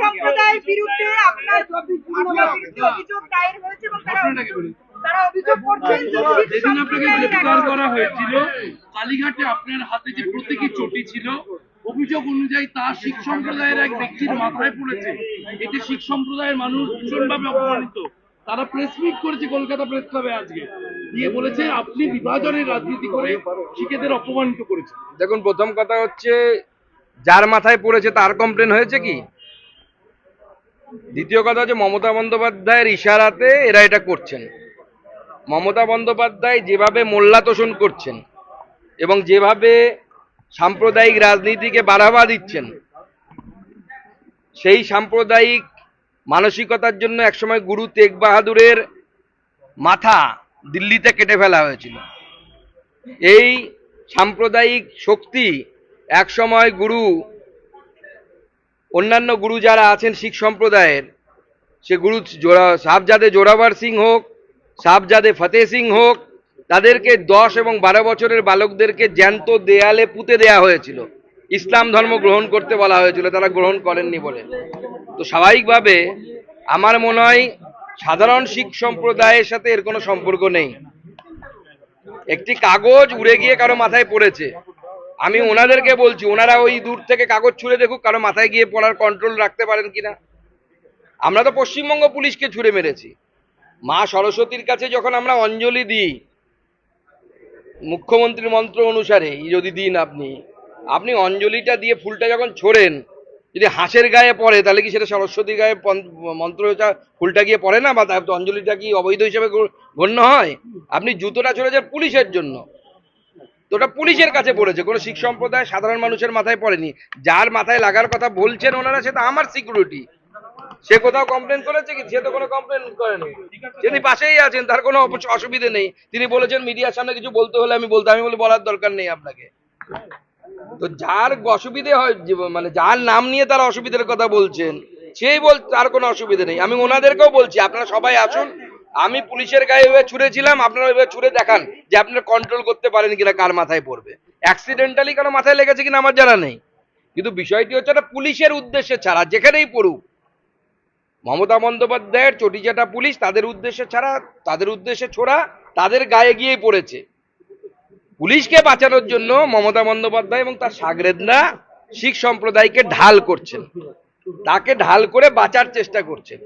সম্প্রদায়ের বিরুদ্ধে আপনার আপনার বিরুদ্ধে অভিযোগ দায়ের হয়েছে এবং তারা? তারা অভিযোগ করছেন যেদিন আপনাকে গ্রেফতার করা হয়েছিল কালীঘাটে আপনার হাতে যে প্রতীকী চটি ছিল অভিযোগ অনুযায়ী তা শিখ সম্প্রদায়ের এক ব্যক্তির মাথায় পড়েছে। এতে শিখ সম্প্রদায়ের মানুষ ভীষণভাবে অপমানিত। তারা প্রেস মিট করেছে কলকাতা প্রেস ক্লাবে আজকে। দিয়ে বলেছে আপনি বিভাজনের রাজনীতি করে শিখেদের অপমানিত করেছেন। দেখুন প্রথম কথা হচ্ছে যার মাথায় পড়েছে তার কমপ্লেন হয়েছে কি? দ্বিতীয় কথা হচ্ছে মমতা বন্দ্যোপাধ্যায়ের ইশারাতে এরা এটা করছেন। মমতা বন্দ্যোপাধ্যায় যেভাবে মোল্লা তোষণ করছেন এবং যেভাবে সাম্প্রদায়িক রাজনীতিকে বাড়াবা দিচ্ছেন, সেই সাম্প্রদায়িক মানসিকতার জন্য একসময় গুরু তেগ বাহাদুরের মাথা দিল্লিতে কেটে ফেলা হয়েছিল। এই সাম্প্রদায়িক শক্তি একসময় গুরু অন্যান্য গুরু যারা আছেন শিখ সম্প্রদায়ের, সে গুরু জোড়া সাহজাদে জোরাবার সিং হোক সাহজাদে ফতেহ সিং হোক, তাদেরকে দশ এবং বারো বছরের বালকদেরকে জ্যান্ত দেয়ালে পুঁতে দেয়া হয়েছিল। ইসলাম ধর্ম গ্রহণ করতে বলা হয়েছিল, তারা গ্রহণ করেননি বলে। তো স্বাভাবিকভাবে আমার মনে হয় সাধারণ শিখ সম্প্রদায়ের সাথে এর কোনো সম্পর্ক নেই। একটি কাগজ উড়ে গিয়ে কারও মাথায় পড়েছে। আমি ওনাদেরকে বলছি, ওনারা ওই দূর থেকে কাগজ ছুঁড়ে দেখুক কারও মাথায় গিয়ে পড়ার কন্ট্রোল রাখতে পারেন কিনা। আমরা তো পশ্চিমবঙ্গ পুলিশকে ছুঁড়ে মেরেছি। মা সরস্বতীর কাছে যখন আমরা অঞ্জলি দিই, মুখ্যমন্ত্রীর মন্ত্র অনুসারে যদি দিন আপনি আপনি অঞ্জলিটা দিয়ে ফুলটা যখন ছোড়েন, যদি হাঁসের গায়ে পড়ে, তাহলে কি সেটা সরস্বতীর গায়ে মন্ত্রটা ফুলটা গিয়ে পড়ে না, বা অঞ্জলিটা কি অবৈধ হিসেবে গণ্য হয়? আপনি জুতোটা ছড়েছেন পুলিশের জন্য। তো ওটা পুলিশের কাছে পড়েছে, কোনো শিখ সম্প্রদায় সাধারণ মানুষের মাথায় পড়েনি। যার মাথায় লাগার কথা বলছেন ওনারা সেটা আমার সিকিউরিটি সে কোথাও কমপ্লেন করেছে কি? সে তো কোনো কমপ্লেন করেনি। যিনি পাশেই আছেন, তার কোনো অসুবিধে নেই। তিনি বলেছেন, মিডিয়ার সামনে কিছু বলতে হলে আমি বলতে আমি বলে বলার দরকার নেই আপনাকে। তো যার অসুবিধে হয় মানে যার নাম নিয়ে তার অসুবিধার কথা বলছেন, সেই বল তার কোনো অসুবিধে নেই। আমি ওনাদেরকেও বলছি, আপনারা সবাই আসুন আমি পুলিশের গায়ে এভাবে ছুড়েছিলাম, আপনারা এভাবে ছুড়ে দেখান যে আপনারা কন্ট্রোল করতে পারেন কিনা, কার মাথায় পড়বে। অ্যাক্সিডেন্টালি কারও মাথায় লেগেছে কিনা আমার জানা নেই। কিন্তু বিষয়টি হচ্ছে এটা পুলিশের উদ্দেশ্যে ছাড়া, যেখানেই পড়ুক। মমতা বন্দ্যোপাধ্যায়ের চটিচাটা পুলিশ তাদের উদ্দেশ্যে ছাড়া, তাদের উদ্দেশ্যে ছোড়া, তাদের গায়ে গিয়েই পড়েছে। পুলিশকে বাঁচানোর জন্য মমতা বন্দ্যোপাধ্যায় এবং তার সাগরেদরা শিখ সম্প্রদায়কে ঢাল করছেন। তাকে ঢাল করে বাঁচার চেষ্টা করছেন।